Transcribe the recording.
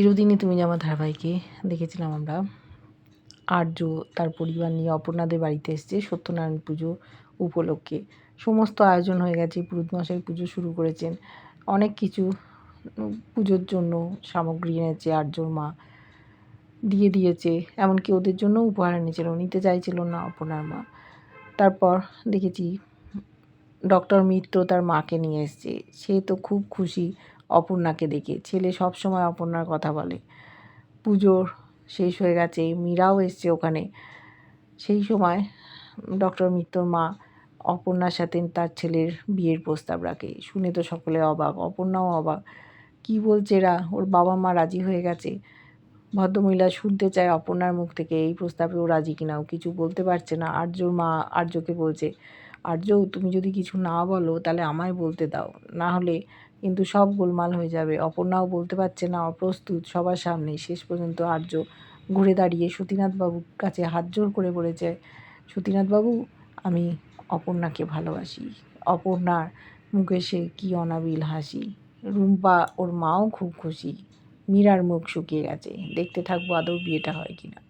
চিরদিনই তুমি আমার ধারাবাহিকে দেখেছিলাম আমরা, আর্য, তার পরিবার নিয়ে অপর্ণাদের বাড়িতে এসছে সত্যনারায়ণ পুজো উপলক্ষে। সমস্ত আয়োজন হয়ে গেছে, পুরোহিত মশাই পুজো শুরু করেছেন। অনেক কিছু পুজোর জন্য সামগ্রী এনেছে, আর্যর মা দিয়ে দিয়েছে, এমনকি ওদের জন্য উপহার এনেছিল, নিতে চাইছিল না অপর্ণার মা। তারপর দেখেছি ডক্টর মিত্র তার মাকে নিয়ে এসছে, সে তো খুব খুশি। অপর্ণাকে দেখে। ছেলে সব সময় অপর্ণার কথা বলে। পুজোর শেষ হয়ে গেছে, মীরাও এসছে ওখানে। সেই সময় ডক্টর মিত্রর মা অপর্ণার সাথে তার ছেলের বিয়ের প্রস্তাব রাখে। শুনে তো সকলে অবাক, অপর্ণাও অবাক। কি বলছে এরা? ওর বাবা মা রাজি হয়ে গেছে? ভদ্রমহিলা শুনতে চায় অপর্ণার মুখ থেকে, এই প্রস্তাবে ও রাজি কিনা? ও কিছু বলতে পারছে না। আর্যর মা, আর্যকে বলছে, আর্য, তুমি যদি কিছু না বলো, তাহলে আমায় বলতে দাও। না হলে কিন্তু সব গোলমাল হয়ে যাবে। অপর্ণাও বলতে পারছে না, অপ্রস্তুত, সবার সামনে। শেষ পর্যন্ত আর্য ঘুরে দাঁড়িয়ে সতীনাথবাবুর কাছে হাত জোর করে বলেছে, সতীনাথবাবু, আমি অপর্ণাকে ভালোবাসি। অপর্ণার মুখে সে কী অনাবিল হাসি। রুম্পা ওর মাও খুব খুশি। মীরার মুখ শুকিয়ে গেছে। দেখতে থাকব আদৌ বিয়েটা হয় কিনা।